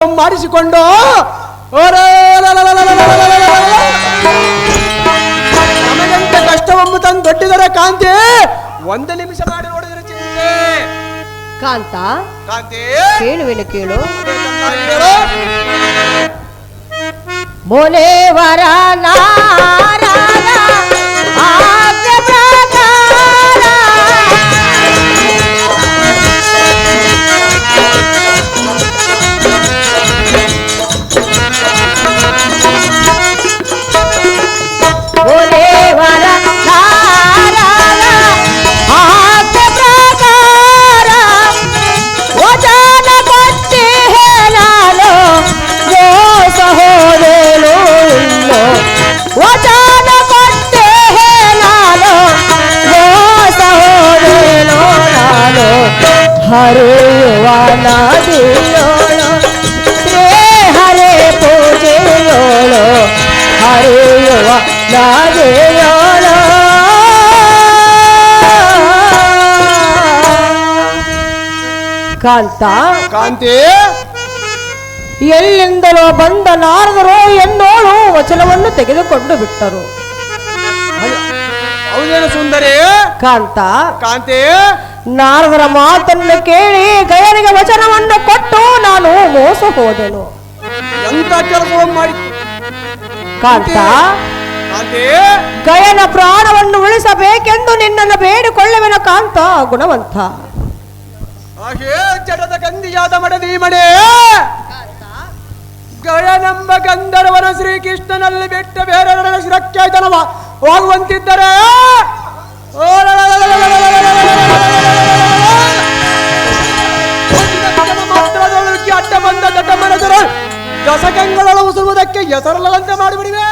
ಮಾಡಿಸಿಕೊಂಡು ನಮಗಂತ ಕಷ್ಟವನ್ನು ತಂದು ದೊಡ್ಡಿದರ ಕಾಂತಿ ಒಂದು ನಿಮಿಷ ಮಾಡಿ ನೋಡಿದ್ರೆ ಚಿಂತೆ ಕಾಂತ ಕಾಂತಿ ಕೇಳುವೆನು ಕೇಳು ಮೊಲೆ ವರ ನದಿಯೋಳು ಕಾಂತ. ಎಲ್ಲಿಂದಲೋ ಬಂದ ನಾರದರು ಎನ್ನೋಳು ವಚನವನ್ನು ತೆಗೆದುಕೊಂಡು ಬಿಟ್ಟರು. ಸುಂದರಿ? ಕಾಂತ. ಕಾಂತಿ. ನಾರದರ ಮಾತನ್ನು ಕೇಳಿ ಗಯನಿಗೆ ವಚನವನ್ನು ಕೊಟ್ಟು ನಾನು ಮೋಸ ಹೋದೆನು. ಎಂತ ಕೆಲಸ ಮಾಡಿ ಕಾಂತ. ಕಾಂತಿ. ಗಯನ ಪ್ರಾಣವನ್ನು ಉಳಿಸಬೇಕೆಂದು ನಿನ್ನನ್ನು ಬೇಡಿಕೊಳ್ಳುವೆನ ಕಾಂತ ಗುಣವಂತ. ಆಶೇ ಜಡದ ಗಂಧಿಯಾದ ಮಡದಿ ಮಡೆ. ಗಯನಂಬ ಗಂಧರ್ವನ ಶ್ರೀಕೃಷ್ಣನಲ್ಲಿ ಬಿಟ್ಟ ಬೇರೆ ಶಿರಕ್ಕಾಯ್ತನವ ಹೋಗುವಂತಿದ್ದರೆ? ಮಾತ್ರದೊಳಗೆ ಅಡ್ಡ ಬಂದ ದಟ್ಟ ಮನದರು ದಸಗಂಗಳನ್ನು ಉಸುರುವುದಕ್ಕೆ ಹೆಸರಲ್ಲಂತೆ ಮಾಡಿಬಿಡಿವೆ.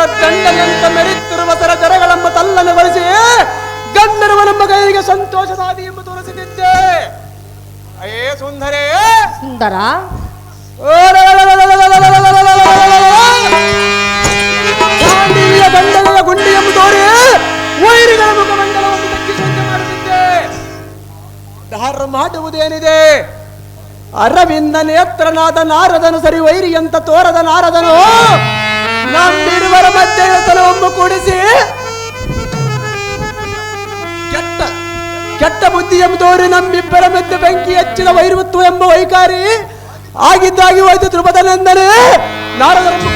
ಭುಜಬಲ ದಂಡನೆಂತ ಮೆರೆತಿರುವ ಸರ ಜರಗಳೆಂಬ ತಲ್ಲನ್ನು ಬಳಸಿ ಗಂಧರ್ವನೆಂಬ ಕೈಗೆ ಸಾಧಿ ಎಂಬ ತೋರಿಸಿದ್ದೆ ಅಯ್ಯೇ ಸುಂದರೇ. ಸುಂದರ? ದಂಡನೆಯ ಗುಂಡಿ ಎಂಬ ತೋರಿ ವೈರಿಗಳ ಮುಖಮಂಡಲವನ್ನು ದಕ್ಕಿಸುವಂತೆ ಮಾಡುತ್ತಿದ್ದೆ ಮಾಡುವುದೇನಿದೆ? ಅರವಿಂದ ನೇತ್ರನಾದ ನಾರದನು ಸರಿ ವೈರಿ ಅಂತ ತೋರದ ನಾರದನು ನಮ್ಮಿರುವರ ಮಧ್ಯೆ ಒಮ್ಮೆ ಕೂಡಿಸಿ. ಕೆಟ್ಟ ಕೆಟ್ಟ ಬುದ್ಧಿ ಎಂಬುದವರು ನಮ್ಮಿಬ್ಬರ ಮಧ್ಯೆ ಬೆಂಕಿ ಹೆಚ್ಚಿನ ವೈರುತ್ವ ಎಂಬ ವೈಕಾರಿ. ಆಗಿದ್ದಾಗಿ ಹೋಯ್ತು ಧ್ರುಪದನಂದನೆ ನಾರದರನ್ನು.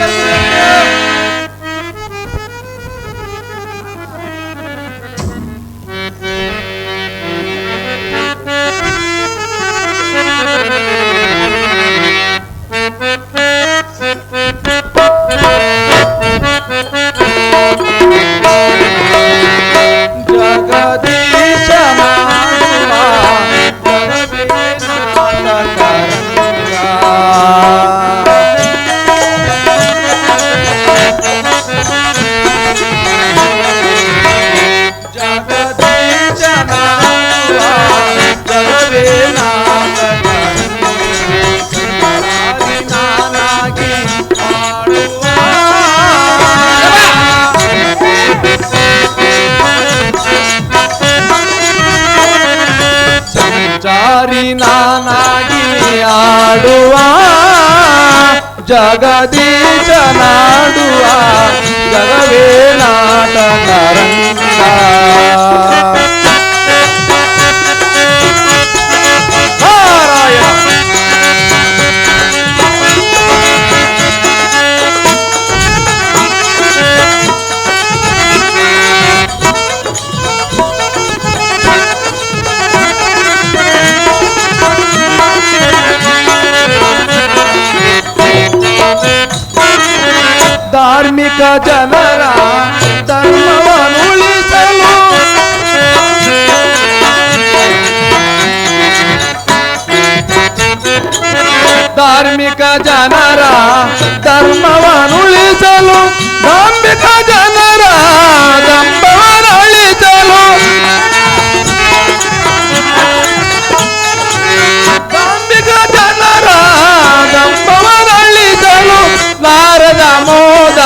ಸಂಚಾರಿ ನಾನಾಗಿ ಆಡುವ ಜಗದೀಶ ನಾಡುವ ಜಗವೇ ನಾಟಕ ರಂಗ ಜನರ ಧರ್ಮವನ್ನು ಉಳಿಸಲು ಧಾರ್ಮಿಕ ಜನರ ಧರ್ಮವನ್ನು ಉಳಿಸಲು ಧಾರ್ಮಿಕ ಜನರ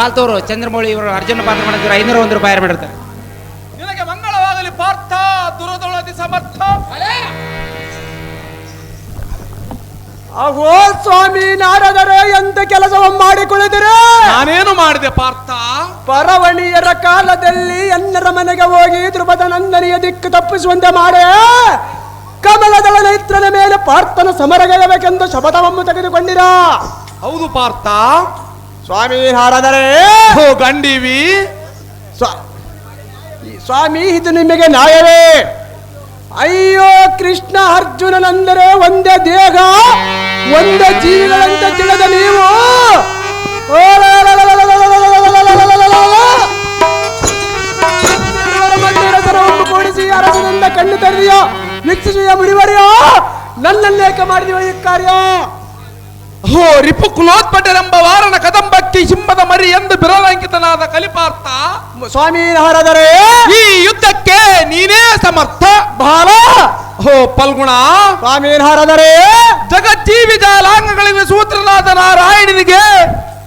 ಪಾಲ್ತೂರು ಚಂದ್ರಮೌಳಿ ಇವರು ಅರ್ಜುನ ಪಾತ್ರ ಮಾಡಿದ್ರು ಐನೂರ ಒಂದು ರೂಪಾಯಿ ಮಾಡಿರ್ತಾರೆ? ನಿನಗೆ ಮಂಗಳವಾಗಲಿ ಪಾರ್ಥ ದುರದೊಳದಿ ಸಮರ್ಥ. ಅಹೋ ಸ್ವಾಮಿ ನಾರದರು ಎಂತ ಕೆಲಸವನ್ನು ಮಾಡಿಕೊಳ್ಳುತ್ತೀರಿ ನಾನೇನು ಮಾಡಿದೆ ಪಾರ್ಥ? ಪರವಣಿಯರ ಕಾಲದಲ್ಲಿ ಎನ್ನರ ಮನೆಗೆ ಹೋಗಿ ಧ್ರುವದ ನಂದನಿಯ ದಿಕ್ಕು ತಪ್ಪಿಸುವಂತೆ ಮಾಡೆ? ಕಮಲದಳ ನೇತ್ರನ ಮೇಲೆ ಪಾರ್ಥನ ಸಮರಗೈಯಬೇಕೆಂದು ಶಪಥವನ್ನು ತೆಗೆದುಕೊಂಡಿರ? ಹೌದು ಪಾರ್ಥ. ಸ್ವಾಮಿ ಹಾರದರೆ ಈ ಸ್ವಾಮಿ ಇದು ನಿಮಗೆ ನ್ಯಾಯವೇ ಅಯ್ಯೋ ಕೃಷ್ಣ ಅರ್ಜುನನಂದರೆ ಒಂದೇ ದೇಹ ಒಂದೇ ಜೀವಿಗಳಂತ ತಿಳಿದ ನೀವು ಕೂಡಿಸಿ ಅರಸನಿಂದ ಕಣ್ಣು ತೆರೆದಿಯೋ ವೀಕ್ಷಿಸಿಯ ಮುಡಿವರಿಯೋ ನನ್ನನ್ನೇಕ ಮಾಡಿದೀವ ಈ ಕಾರ್ಯ ಹೋ ರಿಪು ಕುಲೋತ್ಪಟರೆಂಬ ವಾರನ ಕದಂಬಕ್ಕಿ ಸಿಂಹದ ಮರಿ ಎಂದು ಬಿರಲಂಕಿತನಾದ ಕಲಿಪಾರ್ಥ ಸ್ವಾಮಿ ಹಾರದರೆ ಈ ಯುದ್ಧಕ್ಕೆ ನೀನೇ ಸಮರ್ಥ. ಬಾಲ ಹೋ ಪಲ್ಗುಣ. ಸ್ವಾಮಿ ಹಾರದರೆ ಜಗಜ್ಜೀವಿ ಜಾಲಾಂಗಗಳಿಂದ ಸೂತ್ರನಾದ ನಾರಾಯಣನಿಗೆ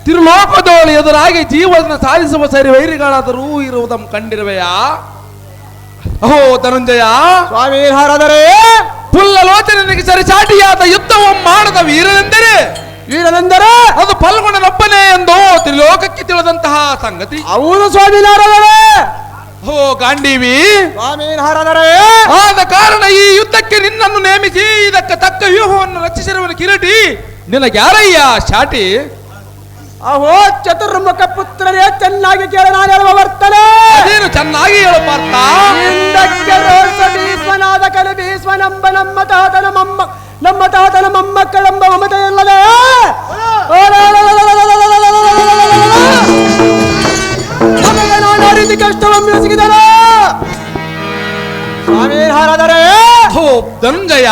ತಿರುಲೋಕದೋಳು ಎದುರಾಗಿ ಜೀವನ ಸಾಧಿಸುವ ಸರಿ ವೈರಿಗಳಾದರೂ ಇರುವುದನ್ನು ಕಂಡಿರುವೆಯಾ? ಓ ಧನಂಜಯ. ಸ್ವಾಮಿ ಹಾರದರೆ ಪುಲ್ಲಲೋಚನಿಗೆ ಸರಿಸಾಟಿಯಾದ ಯುದ್ಧವು ಮಾಡದ ವೀರನೆಂದರೆ ವೀರನೆಂದರೆ ಅದು ಫಲ್ಗುಣನೊಬ್ಬನೇ ಎಂದು ತ್ರಿಲೋಕಕ್ಕೆ ತಿಳಿದಂತಹ ಸಂಗತಿ. ಅವನು ಸ್ವಾಮಿ ಓ ಹೋ ಗಾಂಡೀವಿ. ಆದ ಕಾರಣ ಈ ಯುದ್ಧಕ್ಕೆ ನಿನ್ನನ್ನು ನೇಮಿಸಿ ಇದಕ್ಕೆ ತಕ್ಕ ವ್ಯೂಹವನ್ನು ರಚಿಸಿರುವ ಕಿರಟಿ. ನಿನಗ್ಯಾರಯ್ಯ ಶಾಟಿ? ಅಹೋ ಚತುರ್ಮುಖ ಪುತ್ರರೇ ಚೆನ್ನಾಗಿ ಕೇಳ ನಾನು ಹೇಳುವ ವರ್ತನೆ. ಅದೇನು ಚೆನ್ನಾಗಿ ಹೇಳು ಪಾರ್ಥ. ಹಿಂದಕ್ಕೆ ರೋಷ ಭೀಷ್ಮನಾದ ಕಲಿ ನಮ್ಮ ತಾತನ ಮೊಮ್ಮ ನಮ್ಮ ತಾತನ ಮೊಮ್ಮಕ್ಕಳೆಂಬ ಮಮತೆ ಇಲ್ಲದೆ. ನಾನಾ ಕಷ್ಟವನ್ನು ಸಿಗಿದನು ಸ್ವಾಮಿ ಹಾರಾದರೆ. ಹೋ ಧನುಂಜಯ.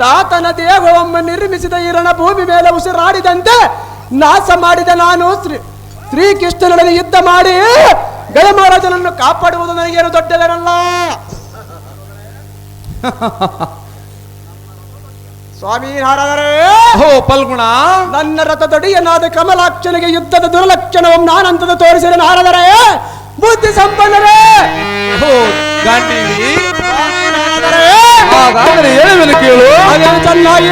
ತಾತನ ದೇಹವನ್ನು ನಿರ್ಮಿಸಿದ ಇರಣ ಭೂಮಿ ಮೇಲೆ ಉಸಿರಾಡಿದಂತೆ ನಾಶ ಮಾಡಿದ ನಾನು ಶ್ರೀ ಶ್ರೀಕೃಷ್ಣನೊಡನೆ ಯುದ್ಧ ಮಾಡಿ ಗಯಮಹಾರಾಜನನ್ನು ಕಾಪಾಡುವುದು ನನಗೇನು ದೊಡ್ಡದರಲ್ಲ. ಸ್ವಾಮಿ ಓ ಹೋ ಪಲ್ಗುಣ. ನನ್ನ ರಥದೊಡೆಯನಾದ ಕಮಲಾಕ್ಷನಿಗೆ ಯುದ್ಧದ ದುರ್ಲಕ್ಷಣವನ್ನು ನಾನಂತದ ತೋರಿಸಿದ ನಾರದರೇ. ಬುದ್ಧಿ ಸಂಪನ್ನರೇ. ಹೋ ಗಾಂಧೀಜಿ. ಹಾಗಾದರೆ ಹೇಳುವೆನು ಕೇಳು. ಹಾಗೇನು ಚೆನ್ನಾಗಿ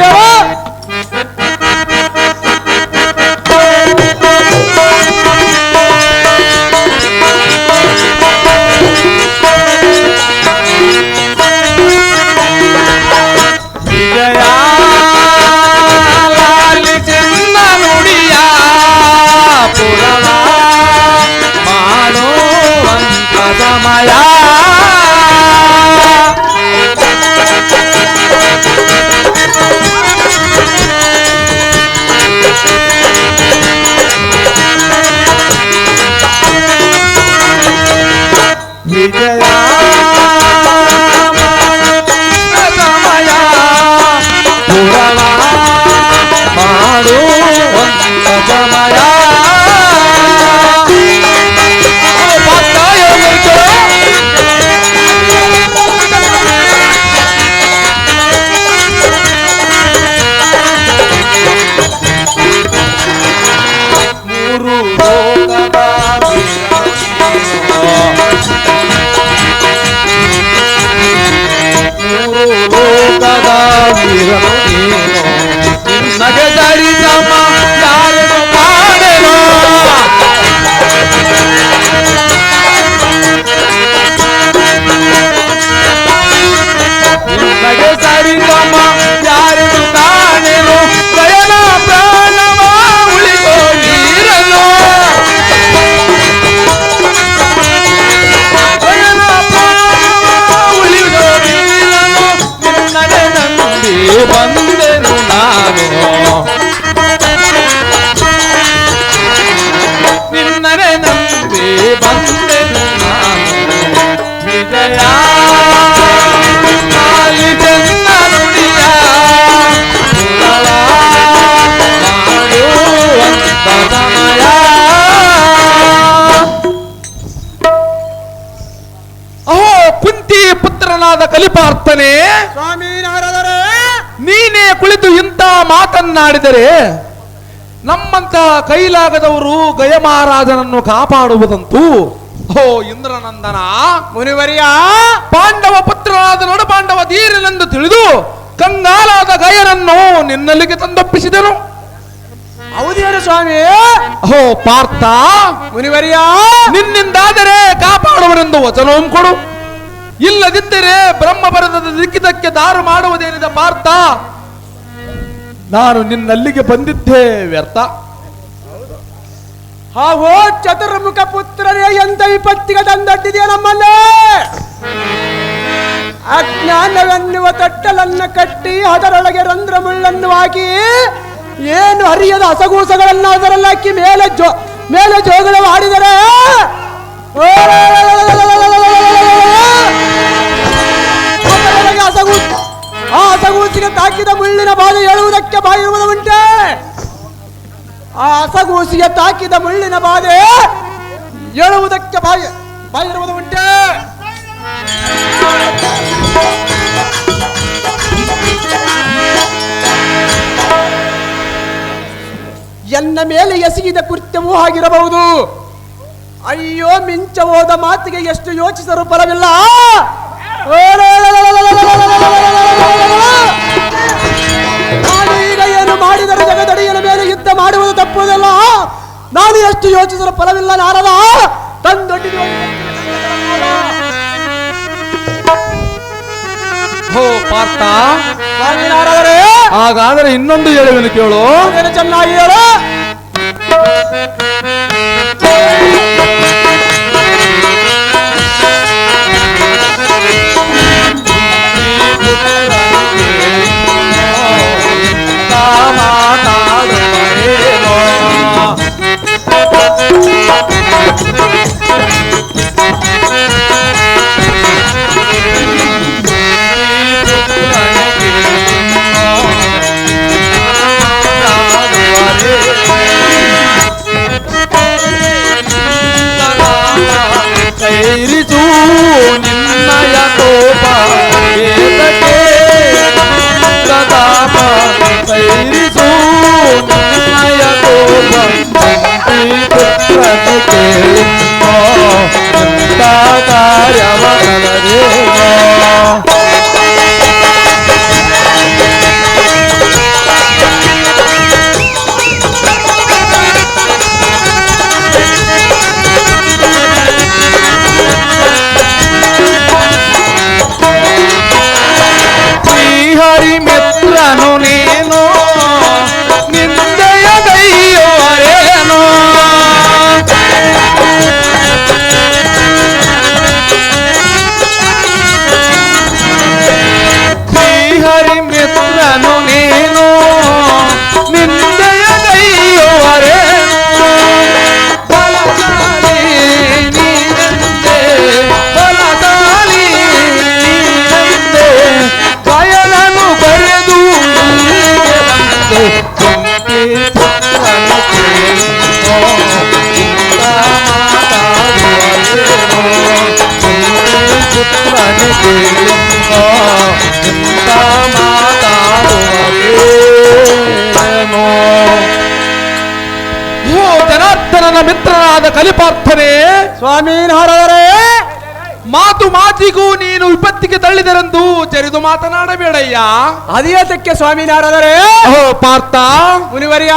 ಪುತ್ರನಾದ ಕಲಿಪಾರ್ಥನೆ ಸ್ವಾಮಿ ನಾರದರೆ ನೀನೇ ಕುಳಿತು ಇಂಥ ಮಾತನ್ನಾಡಿದರೆ ನಮ್ಮಂತ ಕೈಲಾಗದವರು ಗಯ ಮಹಾರಾಜನನ್ನು ಕಾಪಾಡುವುದಂತೂ ಓ ಇಂದ್ರನಂದನ. ಮುನಿವರಿಯ ಪಾಂಡವ ಪುತ್ರನಾದ ನಡು ಪಾಂಡವ ಧೀರನೆಂದು ತಿಳಿದು ಕಂಗಾಲಾದ ಗಯರನ್ನು ನಿನ್ನಲ್ಲಿಗೆ ತಂದೊಪ್ಪಿಸಿದನು. ಹೌದೇನು ಸ್ವಾಮಿ? ಓ ಪಾರ್ಥ ಮುನಿವರಿಯ ನಿನ್ನಿಂದಾದರೆ ಕಾಪಾಡುವನೆಂದು ವಚನವನ್ನು ಕೊಡು. ಇಲ್ಲದಿದ್ದರೆ ಬ್ರಹ್ಮ ಬರದ ದಿಕ್ಕಿದಕ್ಕೆ ದಾರು ಮಾಡುವುದೇನಿದೆ ಪಾರ್ಥ? ನಾನು ನಿನ್ನಲ್ಲಿಗೆ ಬಂದಿದ್ದೇ, ವ್ಯರ್ಥ. ಹಾಗೋ ಚತುರ್ಮುಖ ಪುತ್ರರೇ ಎಂತ ವಿಪತ್ತಿಗೆ ತಂದಟ್ಟಿದೆಯಾ ನಮ್ಮಲ್ಲೇ? ಅಜ್ಞಾನವೆನ್ನುವ ತಟ್ಟಲನ್ನು ಕಟ್ಟಿ, ಅದರೊಳಗೆ ರಂಧ್ರ ಮುಳ್ಳನ್ನು ಹಾಕಿ, ಏನು ಹರಿಯದ ಹಸಗೂಸಗಳನ್ನ ಅದರಲ್ಲಿ ಹಾಕಿ, ಮೇಲೆ ಜೋ, ಮೇಲೆ ಜೋಗಳು ಮಾಡಿದರೆ? ಹಸಗು ಆ ಸಗೂಸಿಗೆ ತಾಕಿದ ಮುಳ್ಳಿನ ಬಾಧೆ ಹೇಳುವುದಕ್ಕೆ ಬಾಯಿರುವುದು ಉಂಟೆ ಆ ಅಸಗೂಸಿಗೆ ತಾಕಿದ ಮುಳ್ಳಿನ ಬಾಧೆ ಹೇಳುವುದಕ್ಕೆ ಬಾಯಿ ಬಾಯಿರುವುದು ಉಂಟೆ ಎನ್ನ ಮೇಲೆ ಎಸಗಿದ ಕೃತ್ಯವೂ ಆಗಿರಬಹುದು. ಅಯ್ಯೋ, ಮಿಂಚ ಹೋದ ಮಾತಿಗೆ ಎಷ್ಟು ಯೋಚಿಸಲು ಫಲವಿಲ್ಲ ನಾನು ಈಗ ಏನು ಮಾಡಿದರೆ ಜಗದಡಿಯನ ಮೇಲೆ ಯುದ್ಧ ಮಾಡುವುದು ತಪ್ಪುವುದಲ್ಲ? ನಾನು ಎಷ್ಟು ಯೋಚಿಸಲು ಫಲವಿಲ್ಲ ನಾರದ? ತಂದೊಡ್ಡಿ ಹೋ ಪಾರ್ಥ. ಹಾಗಾದರೆ ಇನ್ನೊಂದು ಹೇಳುವೆನು ಕೇಳು. ಚೆನ್ನಾಗಿ ಹೇಳು. غير دوني ಜನಾರ್ದನನ ಮಿತ್ರನಾದ ಕಲಿಪಾರ್ಥನೇ. ಸ್ವಾಮಿ ನಾರದರೇ. ಮಾತು ಮಾತಿಗೂ ನೀನು ವಿಪತ್ತಿಗೆ ತಳ್ಳಿದರೆಂದು ಜರಿದು ಮಾತನಾಡಬೇಡಯ್ಯ. ಅದೇತಕ್ಕೆ ಸ್ವಾಮಿ ನಾರದರೇ. ಪಾರ್ಥ. ಮುನಿವರ್ಯ.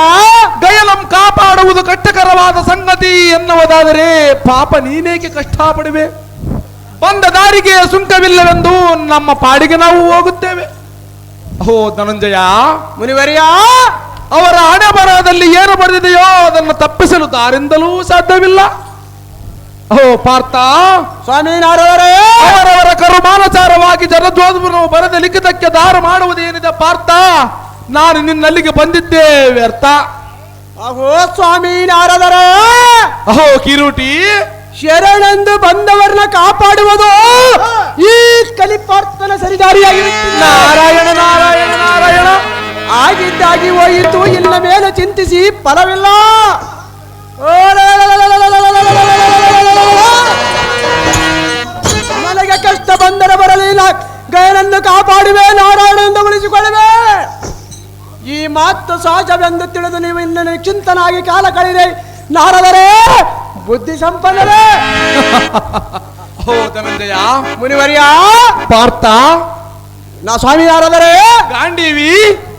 ಗಯಲಂ ಕಾಪಾಡುವುದು ಕಷ್ಟಕರವಾದ ಸಂಗತಿ ಎನ್ನುವುದಾದರೆ ಪಾಪ ನೀನೇಕೆ ಕಷ್ಟಪಡುವೆ? ಬಂದ ದಾರಿಗೆ ಸುಂಕವಿಲ್ಲವೆಂದು ನಮ್ಮ ಪಾಡಿಗೆ ನಾವು ಹೋಗುತ್ತೇವೆ. ಓ ಧನಂಜಯ ಮುನಿವರಿಯ ಅವರ ಹಣೆ ಬರಹದಲ್ಲಿ ಏನು ಬರೆದಿದೆಯೋ ಅದನ್ನು ತಪ್ಪಿಸಲು ದಾರಿಂದಲೂ ಸಾಧ್ಯವಿಲ್ಲ. ಓ ಪಾರ್ಥ ಅವರವರ ಕರುಮಾನಚಾರವಾಗಿ ಜರದ್ವಾದವನ್ನು ಬರೆದ ಲಿಖಿತಕ್ಕೆ ದಾರ ಮಾಡುವುದೇನಿದೆ ಪಾರ್ಥ? ನಾನು ನಿನ್ನಲ್ಲಿಗೆ ಬಂದಿದ್ದೆ ವ್ಯರ್ಥ. ಅಹೋ ಸ್ವಾಮಿ ನಾರದರೇ ಅಹೋ ಕಿರುಟಿ ಶರಣಂದು ಬಂದವರನ್ನ ಕಾಪಾಡುವುದು ಈ ಕಲಿಪಾರ್ಥನ ಸರಿದಾರಿಯಾಗಿರುತ್ತದೆ. ನಾರಾಯಣ ನಾರಾಯಣ ನಾರಾಯಣ. ಆಗಿದ್ದಾಗಿ ಹೋಯಿತು ಇಲ್ಲ ಮೇಲೆ ಚಿಂತಿಸಿ ಫಲವಿಲ್ಲ. ನನಗೆ ಕಷ್ಟ ಬಂದರೆ ಬರಲಿಲ್ಲ ಗಯನಂದು ಕಾಪಾಡುವೆ ನಾರಾಯಣೆಂದು ಉಳಿಸಿಕೊಳ್ಳುವೆ. ಈ ಮಾತು ಸಹಜವೆಂದು ತಿಳಿದು ನೀವು ಇನ್ನು ಚಿಂತನಾಗಿ ಕಾಲ ಕಳೆದೆ ನಾರದರೇ ಬುದ್ಧಿ ಸಂಪನ್ನರೇ. ಓ ಧನಂಜಯ. ಮುನಿವರ್ಯ. ಪಾರ್ಥ. ನಾ ಸ್ವಾಮಿ ಯಾರಾದರೆ ಗಾಂಡೀವಿ.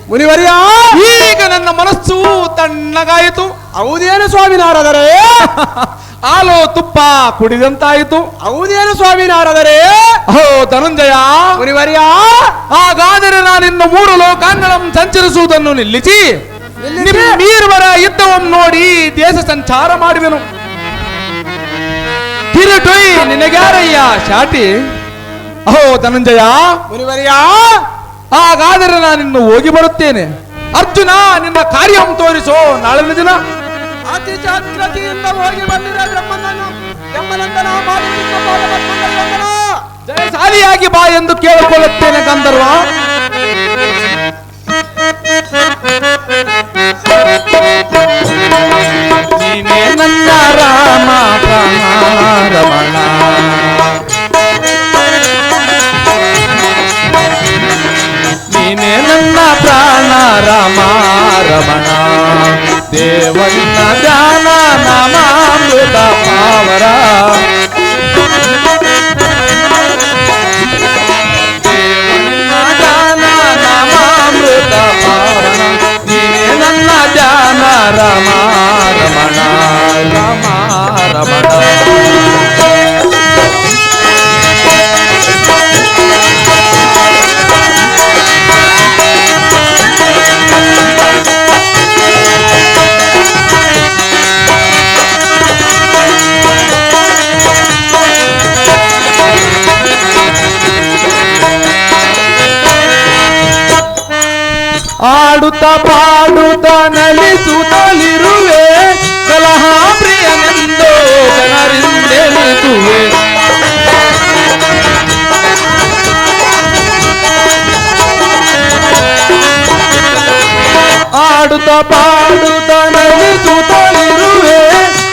ಮುನಿವರಿಯ. ಈಗ ನನ್ನ ಮನಸ್ಸು ತಣ್ಣಗಾಯಿತು. ಹೌದೇನು ಸ್ವಾಮಿ ನಾರದರೆ ಹಾಲು ತುಪ್ಪ ಕುಡಿದಂತಾಯಿತು. ಹೌದೇನು ಸ್ವಾಮಿ ಹೋ ಧನಂಜಯ. ಮುನಿವರಿಯ. ಹಾಗಾದರೆ ನಾನಿನ್ನು ಮೂರು ಲೋಕಾಂಗಣಂ ಸಂಚರಿಸುವುದನ್ನು ನಿಲ್ಲಿಸಿ. ನಿಮ್ಮ ನಿಮ್ಮೀರ್ವರ ಯುದ್ಧವನ್ನು ನೋಡಿ ದೇಶ ಸಂಚಾರ ಮಾಡುವೆನು ಕಿರುಟೊಯ್ ನಿನಗ್ಯಾರಯ್ಯ ಶಾಟಿ? ಅಹೋ ಧನಂಜಯ. ಮುನಿವರ್ಯ. ಹಾಗಾದರೆ ನಾನಿನ್ನು ಹೋಗಿ ಬರುತ್ತೇನೆ. ಅರ್ಜುನ ನಿನ್ನ ಕಾರ್ಯಂ ತೋರಿಸೋ ನಾಳೆ ದಿನ. ಅತಿ ಜಾಗ್ರತೆಯಿಂದ ಹೋಗಿ ಬಂದಿರ ಬ್ರಹ್ಮನನ್ನು. ಬ್ರಹ್ಮನಂದನ ಮಾಡಿ ನಿಮ್ಮ ಪಾದಪದ್ಮಗಳ ವಂದನ. ಜಯಶಾಲಿಯಾಗಿ ಬಾ ಎಂದು ಕೇಳಿಕೊಳ್ಳುತ್ತೇನೆ ಗಂಧರ್ವ. ನೀನೇ ನನ್ನ ರಾಮ. Rama. ಪಾಡುತ್ತ ನಲಿಸುತ್ತಲಿರುವೆ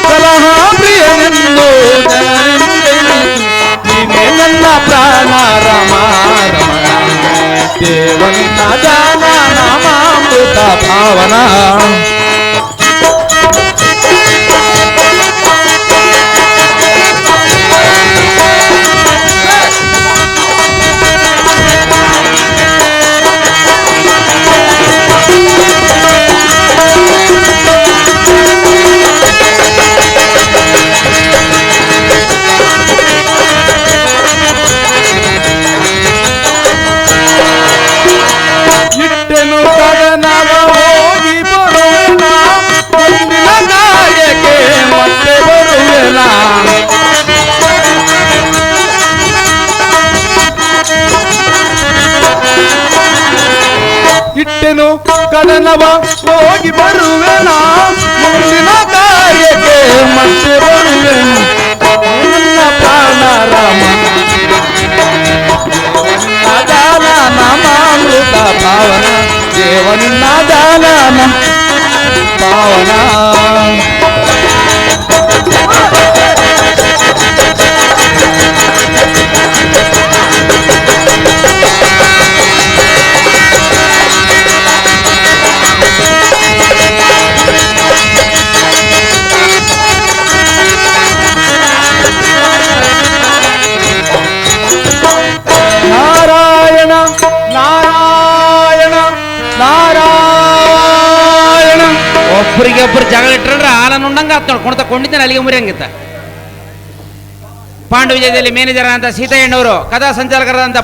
ಕಲಹ ಪ್ರಿಯನೆಂದು ಜನರಿಂದೆನಿಸು ನೀನೇ ನನ್ನ ಪ್ರಾಣ ರಮ ರಮಣ ದೇವನ್ನ ಜಾನ ನಾಮಾಮೃತ ಭಾವನ ಇಟ್ಟೆನು ಕದನವ ಹೋಗಿ ಬರುವೆನ ಮುಂದಿನ ಕಾರ್ಯಕ್ಕೆ ಮತ್ತೆ ಬರುವೆನ ಇಟ್ಟೆನು ಕದನವ ಹೋಗಿ ಬರುವೆನ ಮುಂದಿನ ಕಾರ್ಯಕ್ಕೆ ಮತ್ತೆ ಬರುವೆನು ನನ್ನ ಪ್ರಾಣ ರಾಮ పావన దేవుని నా దాన పావన ಕೊಂಡಿದ್ದೇನೆ ಅಲ್ಲಿಗೆ ಮುರಿಯಂಗಿತ್ತ ಪಾಂಡು ವಿಜಯದಲ್ಲಿ ಮೇನೇಜರ್ ಅಂತ ಸೀತಯ್ಯಣ್ಣವರು ಕಥಾ ಸಂಚಾಲಕರಾದಂಥ